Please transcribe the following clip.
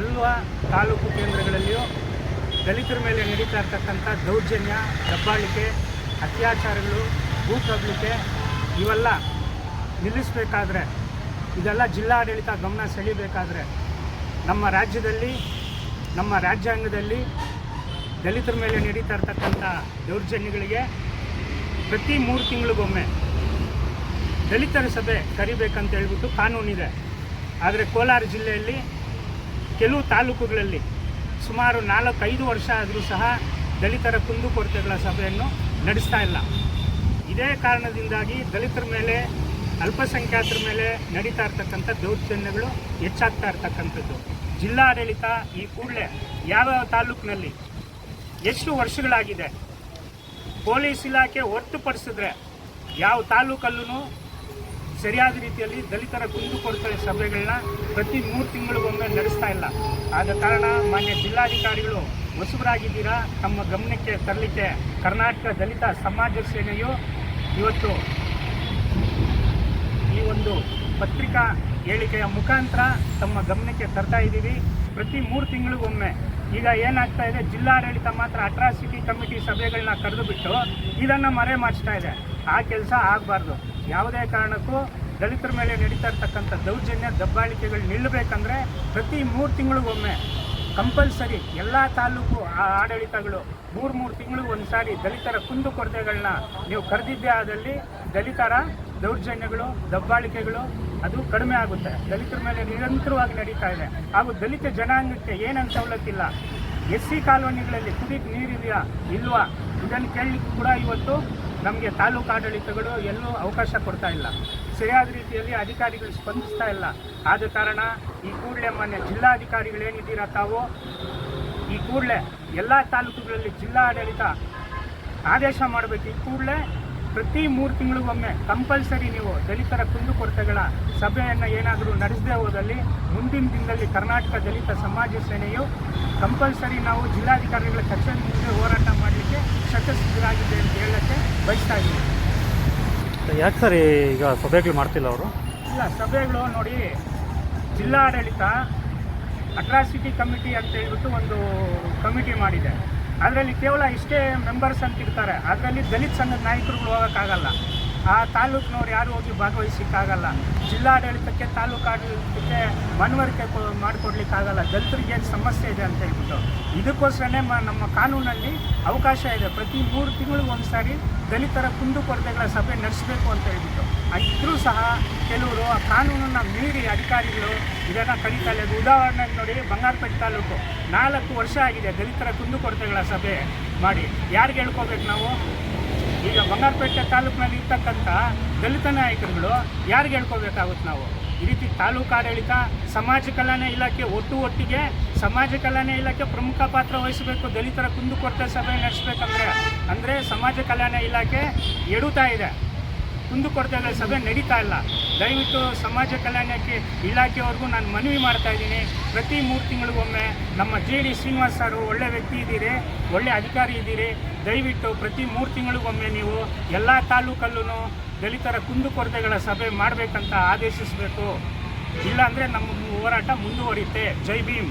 ಎಲ್ಲ ತಾಲೂಕು ಕೇಂದ್ರಗಳಲ್ಲಿಯೂ ದಲಿತರ ಮೇಲೆ ನಡೀತಾ ಇರ್ತಕ್ಕಂಥ ದೌರ್ಜನ್ಯ, ದಬ್ಬಾಳಿಕೆ, ಅತ್ಯಾಚಾರಗಳು ಭೂ ಇವೆಲ್ಲ ನಿಲ್ಲಿಸಬೇಕಾದ್ರೆ, ಇದೆಲ್ಲ ಜಿಲ್ಲಾಡಳಿತ ಗಮನ ಸೆಳೀಬೇಕಾದ್ರೆ ನಮ್ಮ ರಾಜ್ಯದಲ್ಲಿ, ನಮ್ಮ ರಾಜ್ಯಾಂಗದಲ್ಲಿ ದಲಿತರ ಮೇಲೆ ನಡೀತಾ ಇರ್ತಕ್ಕಂಥ ದೌರ್ಜನ್ಯಗಳಿಗೆ ಪ್ರತಿ ಮೂರು ತಿಂಗಳಿಗೊಮ್ಮೆ ದಲಿತರ ಸಭೆ ಕರಿಬೇಕಂತ ಹೇಳ್ಬಿಟ್ಟು ಕಾನೂನಿದೆ. ಆದರೆ ಕೋಲಾರ ಜಿಲ್ಲೆಯಲ್ಲಿ ಕೆಲವು ತಾಲೂಕುಗಳಲ್ಲಿ ಸುಮಾರು ನಾಲ್ಕೈದು ವರ್ಷ ಆದರೂ ಸಹ ದಲಿತರ ಕುಂದುಕೊರತೆಗಳ ಸಭೆಯನ್ನು ನಡೆಸ್ತಾ ಇಲ್ಲ. ಇದೇ ಕಾರಣದಿಂದಾಗಿ ದಲಿತರ ಮೇಲೆ, ಅಲ್ಪಸಂಖ್ಯಾತರ ಮೇಲೆ ನಡೀತಾ ಇರ್ತಕ್ಕಂಥ ದೌರ್ಜನ್ಯಗಳು ಹೆಚ್ಚಾಗ್ತಾ ಇರ್ತಕ್ಕಂಥದ್ದು. ಜಿಲ್ಲಾಡಳಿತ ಈ ಕೂಡಲೇ ಯಾವ್ಯಾವ ತಾಲೂಕಿನಲ್ಲಿ ಎಷ್ಟು ವರ್ಷಗಳಾಗಿದೆ, ಪೊಲೀಸ್ ಇಲಾಖೆ ಹೊರತುಪಡಿಸಿದ್ರೆ ಯಾವ ತಾಲೂಕಲ್ಲೂ ಸರಿಯಾದ ರೀತಿಯಲ್ಲಿ ದಲಿತರ ಕುಂದುಕೊರತೆ ಸಭೆಗಳನ್ನ ಪ್ರತಿ ಮೂರು ತಿಂಗಳಿಗೊಮ್ಮೆ ನಡೆಸ್ತಾ ಇಲ್ಲ. ಆದ ಕಾರಣ ಮಾನ್ಯ ಜಿಲ್ಲಾಧಿಕಾರಿಗಳು ಹೊಸಬರಾಗಿದ್ದೀರಾ? ತಮ್ಮ ಗಮನಕ್ಕೆ ತರಲಿಕ್ಕೆ ಕರ್ನಾಟಕ ದಲಿತ ಸಮಾಜ ಸೇನೆಯು ಇವತ್ತು ಈ ಒಂದು ಪತ್ರಿಕಾ ಹೇಳಿಕೆಯ ಮುಖಾಂತರ ತಮ್ಮ ಗಮನಕ್ಕೆ ತರ್ತಾ ಇದ್ದೀವಿ. ಪ್ರತಿ ಮೂರು ತಿಂಗಳಿಗೊಮ್ಮೆ. ಈಗ ಏನಾಗ್ತಾ ಇದೆ? ಜಿಲ್ಲಾಡಳಿತ ಮಾತ್ರ ಅಟ್ರಾಸಿಟಿ ಕಮಿಟಿ ಸಭೆಗಳನ್ನ ಕರೆದು ಬಿಟ್ಟು ಇದನ್ನು ಮರೆ ಮಾಡಿಸ್ತಾ ಇದೆ. ಆ ಕೆಲಸ ಆಗಬಾರ್ದು. ಯಾವುದೇ ಕಾರಣಕ್ಕೂ ದಲಿತರ ಮೇಲೆ ನಡೀತಾ ಇರ್ತಕ್ಕಂಥ ದೌರ್ಜನ್ಯ, ದಬ್ಬಾಳಿಕೆಗಳು ನಿಲ್ಲಬೇಕಂದ್ರೆ ಪ್ರತಿ ಮೂರು ತಿಂಗಳಿಗೊಮ್ಮೆ ಕಂಪಲ್ಸರಿ ಎಲ್ಲ ತಾಲೂಕು ಆಡಳಿತಗಳು ಮೂರು ಮೂರು ತಿಂಗಳಿಗೆ ಒಂದು ಸಾರಿ ದಲಿತರ ಕುಂದುಕೊರತೆಗಳನ್ನ ನೀವು ಕರೆದಿದ್ದೇ ಆದಲ್ಲಿ ದಲಿತರ ದೌರ್ಜನ್ಯಗಳು, ದಬ್ಬಾಳಿಕೆಗಳು ಅದು ಕಡಿಮೆ ಆಗುತ್ತೆ. ದಲಿತರ ಮೇಲೆ ನಿರಂತರವಾಗಿ ನಡೀತಾ ಇದೆ. ಹಾಗೂ ದಲಿತ ಜನಾಂಗಕ್ಕೆ ಏನಂತ ಸವಲತ್ತಿಲ್ಲ ಎಸ್ ಸಿ ಕಾಲೋನಿಗಳಲ್ಲಿ ಕುಡಿಯಕ್ಕೆ ನೀರಿದೆಯಾ ಇಲ್ವಾ? ಇದನ್ನು ಕೇಳಲಿಕ್ಕೆ ಕೂಡ ಇವತ್ತು ನಮಗೆ ತಾಲೂಕು ಆಡಳಿತಗಳು ಎಲ್ಲೂ ಅವಕಾಶ ಕೊಡ್ತಾ ಇಲ್ಲ. ಸರಿಯಾದ ರೀತಿಯಲ್ಲಿ ಅಧಿಕಾರಿಗಳು ಸ್ಪಂದಿಸ್ತಾ ಇಲ್ಲ. ಆದ ಕಾರಣ ಈ ಕೂಡಲೇ ಮಾನ್ಯ ಜಿಲ್ಲಾಧಿಕಾರಿಗಳೇನಿದ್ದೀರಾ ತಾವು? ಈ ಕೂಡಲೇ ಎಲ್ಲ ತಾಲೂಕುಗಳಲ್ಲಿ ಜಿಲ್ಲಾ ಆಡಳಿತ ಆದೇಶ ಮಾಡಬೇಕು. ಈ ಕೂಡಲೇ ಪ್ರತಿ ಮೂರು ತಿಂಗಳಿಗೊಮ್ಮೆ ಕಂಪಲ್ಸರಿ ನೀವು ದಲಿತರ ಕುಂದುಕೊರತೆಗಳ ಸಭೆಯನ್ನು ಏನಾದರೂ ನಡೆಸದೇ ಹೋದಲ್ಲಿ ಮುಂದಿನ ದಿನದಲ್ಲಿ ಕರ್ನಾಟಕ ದಲಿತ ಸಮಾಜ ಸೇನೆಯು ಕಂಪಲ್ಸರಿ ನಾವು ಜಿಲ್ಲಾಧಿಕಾರಿಗಳ ಕಚೇರಿ ಮುಂದೆ ಹೋರಾಟ ಮಾಡಲಿಕ್ಕೆ ಶತಸಿದ್ಧರಾಗಿದೆ ಅಂತ ಹೇಳಕ್ಕೆ ಬಯಸ್ತಾ ಯಾಕೆ ಸರ್ ಈಗ ಸಭೆಗಳು ಮಾಡ್ತಿಲ್ಲ ಅವರು? ಇಲ್ಲ ಸಭೆಗಳು ನೋಡಿ ಜಿಲ್ಲಾಡಳಿತ ಅಟ್ರಾಸಿಟಿ ಕಮಿಟಿ ಅಂತ ಹೇಳ್ಬಿಟ್ಟು ಒಂದು ಕಮಿಟಿ ಮಾಡಿದೆ. ಅದರಲ್ಲಿ ಕೇವಲ ಇಷ್ಟೇ ಮೆಂಬರ್ಸ್ ಅಂತ ಇರ್ತಾರೆ. ಅದರಲ್ಲಿ ದಲಿತ ಸಂಘದ ನಾಯಕರುಗಳು ಹೋಗೋಕ್ಕಾಗಲ್ಲ. ಆ ತಾಲೂಕಿನವ್ರು ಯಾರು ಹೋಗಿ ಭಾಗವಹಿಸಿಕ್ಕಾಗಲ್ಲ. ಜಿಲ್ಲಾಡಳಿತಕ್ಕೆ ತಾಲೂಕು ಆಡಳಿತಕ್ಕೆ ಮನವರಿಕೆ ಮಾಡಿಕೊಡ್ಲಿಕ್ಕಾಗಲ್ಲ. ದಲಿತರಿಗೆ ಏನು ಸಮಸ್ಯೆ ಇದೆ ಅಂತ ಹೇಳ್ಬಿಟ್ಟು. ಇದಕ್ಕೋಸ್ಕರನೇ ಮ, ನಮ್ಮ ಕಾನೂನಲ್ಲಿ ಅವಕಾಶ ಇದೆ. ಪ್ರತಿ ಮೂರು ತಿಂಗಳಿಗೆ ಒಂದು ಸಾರಿ ದಲಿತರ ಕುಂದುಕೊರತೆಗಳ ಸಭೆ ನಡೆಸಬೇಕು ಅಂತ ಹೇಳ್ಬಿಟ್ಟು. ಇದ್ರೂ ಸಹ ಕೆಲವರು ಆ ಕಾನೂನನ್ನು ಮೀರಿ ಅಧಿಕಾರಿಗಳು ಇದನ್ನು ಕಡಿತಾ ಇಲ್ಲ ಉದಾಹರಣೆಗೆ ನೋಡಿ ಬಂಗಾರಪೇಟೆ ತಾಲೂಕು. ನಾಲ್ಕು ವರ್ಷ ಆಗಿದೆ ದಲಿತರ ಕುಂದುಕೊರತೆಗಳ ಸಭೆ ಮಾಡಿ. ಯಾರಿಗೆ ಹೇಳ್ಕೋಬೇಕು ನಾವು? ಈಗ ಬಂಗಾರಪೇಟೆ ತಾಲೂಕಿನಲ್ಲಿ ಇರ್ತಕ್ಕಂಥ ದಲಿತ ನಾಯಕರುಗಳು ಯಾರಿಗೆ ಹೇಳ್ಕೊಬೇಕಾಗುತ್ತೆ ನಾವು? ಈ ರೀತಿ ತಾಲೂಕು ಆಡಳಿತ, ಸಮಾಜ ಕಲ್ಯಾಣ ಇಲಾಖೆ ಒಟ್ಟು ಒಟ್ಟಿಗೆ ಸಮಾಜ ಕಲ್ಯಾಣ ಇಲಾಖೆ ಪ್ರಮುಖ ಪಾತ್ರ ವಹಿಸಬೇಕು, ದಲಿತರ ಕುಂದುಕೊರತೆ ಸಭೆ ನಡೆಸಬೇಕಂದ್ರೆ. ಅಂದರೆ ಸಮಾಜ ಕಲ್ಯಾಣ ಇಲಾಖೆ ಎಡುತ್ತಾ ಇದೆ. ಕುಂದುಕೊರತೆಗಳ ಸಭೆ ನಡೀತಾ ಇಲ್ಲ. ದಯವಿಟ್ಟು ಸಮಾಜ ಕಲ್ಯಾಣಕ್ಕೆ ಇಲಾಖೆವರೆಗೂ ನಾನು ಮನವಿ ಮಾಡ್ತಾ ಇದ್ದೀನಿ. ಪ್ರತಿ ಮೂರು ತಿಂಗಳಿಗೊಮ್ಮೆ ನಮ್ಮ ಜಿ ಡಿ ಶ್ರೀನಿವಾಸ್ ಸರ್ ಒಳ್ಳೆ ವ್ಯಕ್ತಿ ಇದ್ದೀರಿ, ಒಳ್ಳೆ ಅಧಿಕಾರಿ ಇದ್ದೀರಿ. ದಯವಿಟ್ಟು ಪ್ರತಿ ಮೂರು ತಿಂಗಳಿಗೊಮ್ಮೆ ನೀವು ಎಲ್ಲ ತಾಲೂಕಲ್ಲೂ ದಲಿತರ ಕುಂದುಕೊರತೆಗಳ ಸಭೆ ಮಾಡಬೇಕಂತ ಆದೇಶಿಸಬೇಕು. ಇಲ್ಲಾಂದರೆ ನಮ್ಮ ಹೋರಾಟ ಮುಂದುವರಿಯುತ್ತೆ. ಜೈ ಭೀಮ್.